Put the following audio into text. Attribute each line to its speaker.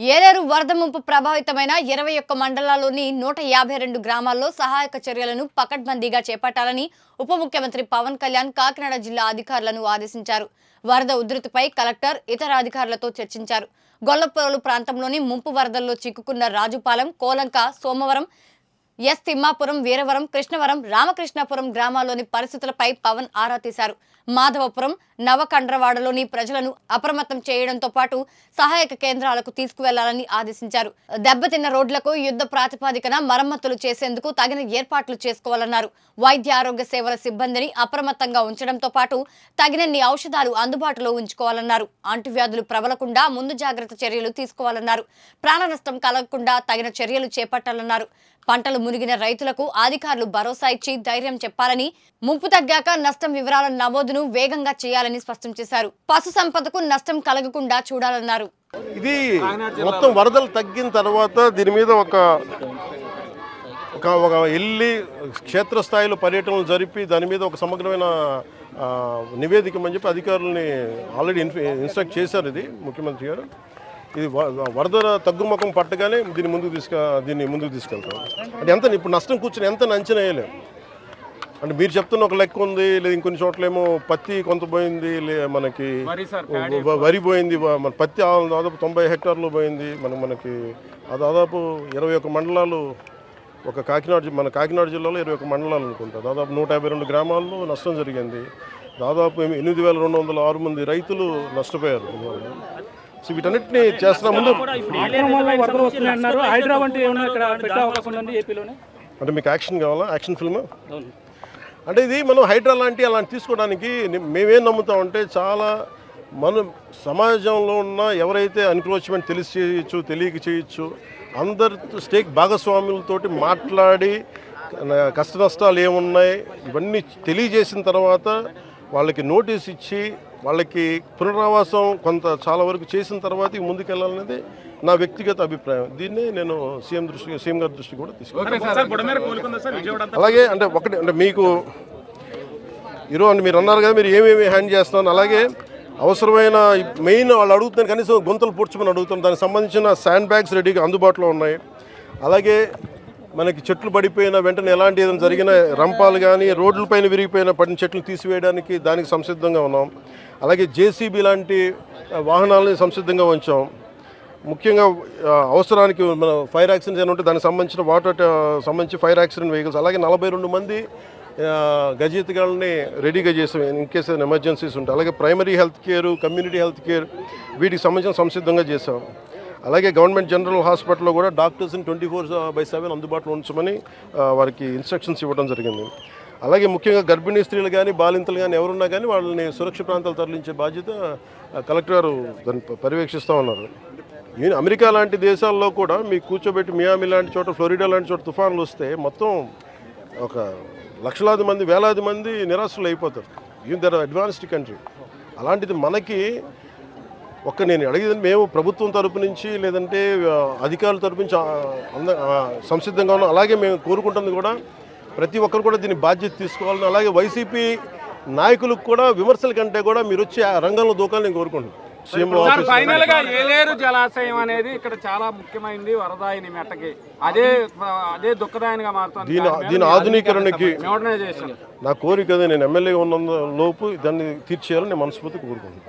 Speaker 1: ఏలేరు వరద ముంపు ప్రభావితమైన ఇరవై ఒక్క మండలాల్లోని నూట యాభై రెండు గ్రామాల్లో సహాయక చర్యలను పకడ్బందీగా చేపట్టాలని ఉప ముఖ్యమంత్రి పవన్ కళ్యాణ్ కాకినాడ జిల్లా అధికారులను ఆదేశించారు. వరద ఉధృతిపై కలెక్టర్ ఇతర అధికారులతో చర్చించారు. గొల్లపొరలు ప్రాంతంలోని ముంపు వరదల్లో చిక్కుకున్న రాజుపాలెం కోలంక సోమవరం ఎస్ తిమ్మాపురం వీరవరం కృష్ణవరం రామకృష్ణాపురం గ్రామాల్లోని పరిస్థితులపై పవన్ ఆరా తీశారు. మాధవపురం నవకండ్రవాడలోని ప్రజలను అప్రమత్తం చేయడంతో పాటు సహాయక కేంద్రాలకు తీసుకువెళ్ళాలని ఆదేశించారు. దెబ్బతిన్న రోడ్లకు యుద్ధ ప్రాతిపాదికన మరమ్మతులు చేసేందుకు తగిన ఏర్పాట్లు చేసుకోవాలన్నారు. వైద్య ఆరోగ్య సేవల సిబ్బందిని అప్రమత్తంగా ఉంచడంతో పాటు తగినన్ని ఔషధాలు అందుబాటులో ఉంచుకోవాలన్నారు. అంటువ్యాధులు ప్రబలకుండా ముందు జాగ్రత్త చర్యలు తీసుకోవాలన్నారు. ప్రాణ నష్టం కలగకుండా తగిన చర్యలు చేపట్టాలన్నారు. పంటలు మునిగిన రైతులకు అధికారులు భరోసా ఇచ్చి ధైర్యం చెప్పాలని ముంపు తగ్గాక నష్టం వివరాల నమోదును వేగంగా చేయాలని స్పష్టం చేశారు. పశు సంపదకు నష్టం కలగకుండా చూడాలన్నారు.
Speaker 2: ఇది మొత్తం వరదలు తగ్గిన తర్వాత దీని మీద ఒక ఒక ఒక వెళ్ళి క్షేత్రస్థాయిలో పర్యటనలు జరిపి దాని మీద ఒక సమగ్రమైన నివేదిక అని చెప్పి అధికారులని ఆల్రెడీ ఇన్స్ట్రక్ట్ చేశారు ఇది ముఖ్యమంత్రి గారు. ఇది వ- వరద తగ్గుముఖం పట్టగానే దీన్ని ముందుకు తీసుక దీన్ని ముందుకు తీసుకెళ్తాం. అంటే ఎంత ఇప్పుడు నష్టం కూర్చొని ఎంత అంచనా వేయలేము అంటే మీరు చెప్తున్న ఒక లెక్క ఉంది లేదు ఇంకొన్ని చోట్లేమో పత్తి కొంత పోయింది లే మనకి వరి పోయింది మన పత్తి దాదాపు తొంభై హెక్టార్లు పోయింది మన మనకి ఆ దాదాపు ఇరవై ఒక్క మండలాలు ఒక కాకినాడ మన కాకినాడ జిల్లాలో ఇరవై ఒక్క మండలాలు అనుకుంటా. దాదాపు నూట యాభై రెండు గ్రామాల్లో నష్టం జరిగింది. దాదాపు ఎనిమిది వేల రెండు వందల ఆరు మంది రైతులు నష్టపోయారు. సో వీటన్నిటిని చేస్తున్న ముందు అంటే మీకు యాక్షన్ కావాలా? Action film? అంటే ఇది మనం హైడ్రా లాంటి అలాంటి తీసుకోవడానికి మేమేం నమ్ముతామంటే చాలా మనం సమాజంలో ఉన్న ఎవరైతే ఎన్క్రోచ్మెంట్ తెలిసి చేయొచ్చు తెలియక చేయొచ్చు అందరి స్టేక్ భాగస్వాములతోటి మాట్లాడి కష్ట నష్టాలు ఏమున్నాయి ఇవన్నీ తెలియజేసిన తర్వాత వాళ్ళకి నోటీస్ ఇచ్చి వాళ్ళకి పునరావాసం కొంత చాలా వరకు చేసిన తర్వాత ముందుకెళ్ళాలనేది నా వ్యక్తిగత అభిప్రాయం. దీన్ని నేను సీఎం దృష్టి సీఎం గారి దృష్టి కూడా తీసుకున్నాను. అలాగే అంటే ఒకటి అంటే మీకు ఈరోజు మీరు అన్నారు కదా మీరు ఏమేమి హ్యాండ్ చేస్తున్నారు అలాగే అవసరమైన మెయిన్ వాళ్ళు అడుగుతున్నారు కనీసం గుంతలు పూడ్చమని అడుగుతున్నారు దానికి సంబంధించిన శాండ్ బ్యాగ్స్ రెడీగా అందుబాటులో ఉన్నాయి. అలాగే మనకి చెట్లు పడిపోయిన వెంటనే ఎలాంటి ఏదైనా జరిగిన రంపాలు కానీ రోడ్లపైన విరిగిపోయిన పడిన చెట్లు తీసివేయడానికి దానికి సంసిద్ధంగా ఉన్నాం. అలాగే జేసీబీ లాంటి వాహనాలని సంసిద్ధంగా ఉంచాం. ముఖ్యంగా అవసరానికి మన ఫైర్ యాక్సిడెంట్స్ ఏమైనా ఉంటే దానికి సంబంధించిన వాటర్ సంబంధించి ఫైర్ యాక్సిడెంట్ వెహికల్స్ అలాగే నలభై రెండు మంది గజీతగాళ్ళని రెడీగా చేసాం. ఇన్ కేస్ ఏదైనా ఎమర్జెన్సీస్ ఉంటాయి అలాగే primary health care community health care వీటికి సంబంధించిన సంసిద్ధంగా చేసాం. అలాగే గవర్నమెంట్ జనరల్ హాస్పిటల్లో కూడా డాక్టర్స్ని ట్వంటీ ఫోర్ బై సెవెన్ అందుబాటులో ఉంచమని వారికి ఇన్స్ట్రక్షన్స్ ఇవ్వడం జరిగింది. అలాగే ముఖ్యంగా గర్భిణీ స్త్రీలు కానీ బాలింతలు కానీ ఎవరున్నా కానీ వాళ్ళని సురక్షిత ప్రాంతాలు తరలించే బాధ్యత కలెక్టర్ గారు దాన్ని పర్యవేక్షిస్తూ ఉన్నారు. అమెరికా లాంటి దేశాల్లో కూడా మీకు కూర్చోబెట్టి మియామి లాంటి చోట ఫ్లోరిడా లాంటి చోట తుఫాన్లు వస్తే మొత్తం ఒక లక్షలాది మంది వేలాది మంది నిరాశలు అయిపోతారు ఈవెన్ దర్ అడ్వాన్స్డ్ కంట్రీ. అలాంటిది మనకి ఒక్క నేను అడిగేది మేము ప్రభుత్వం తరపు నుంచి లేదంటే అధికారుల తరపు నుంచి అంద సంసిద్ధంగా ఉన్నాం. అలాగే మేము కోరుకుంటుంది కూడా ప్రతి ఒక్కరు కూడా దీన్ని బాధ్యత తీసుకోవాలని అలాగే వైసీపీ నాయకులకు కూడా విమర్శల కంటే కూడా మీరు వచ్చి ఆ రంగంలో దూకాలని నేను కోరుకుంటున్నాను.
Speaker 3: సార్ ఫైనల్గా ఏలేరు జలాశయం అనేది ఇక్కడ చాలా ముఖ్యమైనది వరదాయిని మెట్టకి. అదే అదే దుఃఖదాయనిగా మారుతుంది
Speaker 2: దీని ఆధునీకరణకి నా కోరిక నేను ఎమ్మెల్యే ఉన్న లోపు దాన్ని తీర్చేయాలని నేను మనస్ఫూర్తిగా కోరుకుంటున్నాను.